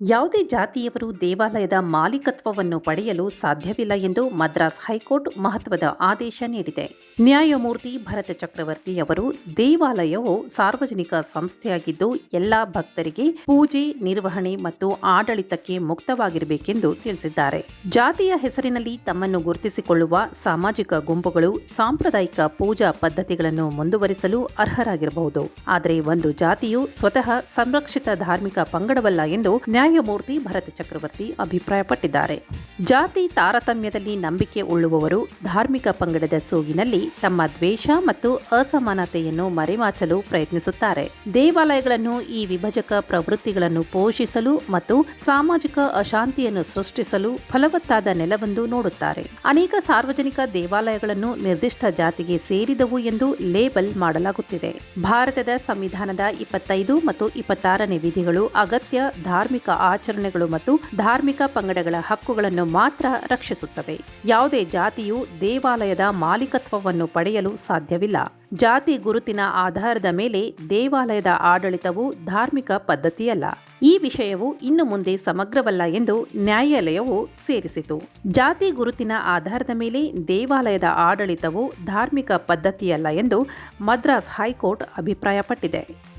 ಯಾವುದೇ ಜಾತಿಯವರು ದೇವಾಲಯದ ಮಾಲೀಕತ್ವವನ್ನು ಪಡೆಯಲು ಸಾಧ್ಯವಿಲ್ಲ ಎಂದು ಮದ್ರಾಸ್ ಹೈಕೋರ್ಟ್ ಮಹತ್ವದ ಆದೇಶ ನೀಡಿದೆ. ನ್ಯಾಯಮೂರ್ತಿ ಭರತ ಚಕ್ರವರ್ತಿ ಅವರು, ದೇವಾಲಯವು ಸಾರ್ವಜನಿಕ ಸಂಸ್ಥೆಯಾಗಿದ್ದು ಎಲ್ಲಾ ಭಕ್ತರಿಗೆ ಪೂಜೆ, ನಿರ್ವಹಣೆ ಮತ್ತು ಆಡಳಿತಕ್ಕೆ ಮುಕ್ತವಾಗಿರಬೇಕೆಂದು ತಿಳಿಸಿದ್ದಾರೆ. ಜಾತಿಯ ಹೆಸರಿನಲ್ಲಿ ತಮ್ಮನ್ನು ಗುರುತಿಸಿಕೊಳ್ಳುವ ಸಾಮಾಜಿಕ ಗುಂಪುಗಳು ಸಾಂಪ್ರದಾಯಿಕ ಪೂಜಾ ಪದ್ಧತಿಗಳನ್ನು ಮುಂದುವರಿಸಲು ಅರ್ಹರಾಗಿರಬಹುದು. ಆದರೆ ಒಂದು ಜಾತಿಯು ಸ್ವತಃ ಸಂರಕ್ಷಿತ ಧಾರ್ಮಿಕ ಪಂಗಡವಲ್ಲ ಎಂದು ನ್ಯಾಯಮೂರ್ತಿ ಭರತ ಚಕ್ರವರ್ತಿ ಅಭಿಪ್ರಾಯಪಟ್ಟಿದ್ದಾರೆ. ಜಾತಿ ತಾರತಮ್ಯದಲ್ಲಿ ನಂಬಿಕೆ ಉಳ್ಳುವವರು ಧಾರ್ಮಿಕ ಪಂಗಡದ ಸೋಗಿನಲ್ಲಿ ತಮ್ಮ ದ್ವೇಷ ಮತ್ತು ಅಸಮಾನತೆಯನ್ನು ಮರೆಮಾಚಲು ಪ್ರಯತ್ನಿಸುತ್ತಾರೆ. ದೇವಾಲಯಗಳನ್ನು ಈ ವಿಭಜಕ ಪ್ರವೃತ್ತಿಗಳನ್ನು ಪೋಷಿಸಲು ಮತ್ತು ಸಾಮಾಜಿಕ ಅಶಾಂತಿಯನ್ನು ಸೃಷ್ಟಿಸಲು ಫಲವತ್ತಾದ ನೆಲವೆಂದು ನೋಡುತ್ತಾರೆ. ಅನೇಕ ಸಾರ್ವಜನಿಕ ದೇವಾಲಯಗಳನ್ನು ನಿರ್ದಿಷ್ಟ ಜಾತಿಗೆ ಸೇರಿದವು ಎಂದು ಲೇಬಲ್ ಮಾಡಲಾಗುತ್ತಿದೆ. ಭಾರತದ ಸಂವಿಧಾನದ ಇಪ್ಪತ್ತೈದು ಮತ್ತು ಇಪ್ಪತ್ತಾರನೇ ವಿಧಿಗಳು ಅಗತ್ಯ ಧಾರ್ಮಿಕ ಆಚರಣೆಗಳು ಮತ್ತು ಧಾರ್ಮಿಕ ಪಂಗಡಗಳ ಹಕ್ಕುಗಳನ್ನು ಮಾತ್ರ ರಕ್ಷಿಸುತ್ತವೆ. ಯಾವುದೇ ಜಾತಿಯು ದೇವಾಲಯದ ಮಾಲೀಕತ್ವವನ್ನು ಪಡೆಯಲು ಸಾಧ್ಯವಿಲ್ಲ. ಜಾತಿ ಗುರುತಿನ ಆಧಾರದ ಮೇಲೆ ದೇವಾಲಯದ ಆಡಳಿತವು ಧಾರ್ಮಿಕ ಪದ್ಧತಿಯಲ್ಲ. ಈ ವಿಷಯವು ಇನ್ನು ಮುಂದೆ ಸಮಗ್ರವಲ್ಲ ಎಂದು ನ್ಯಾಯಾಲಯವು ಸೇರಿಸಿತು. ಜಾತಿ ಗುರುತಿನ ಆಧಾರದ ಮೇಲೆ ದೇವಾಲಯದ ಆಡಳಿತವು ಧಾರ್ಮಿಕ ಪದ್ಧತಿಯಲ್ಲ ಎಂದು ಮದ್ರಾಸ್ ಹೈಕೋರ್ಟ್ ಅಭಿಪ್ರಾಯಪಟ್ಟಿದೆ.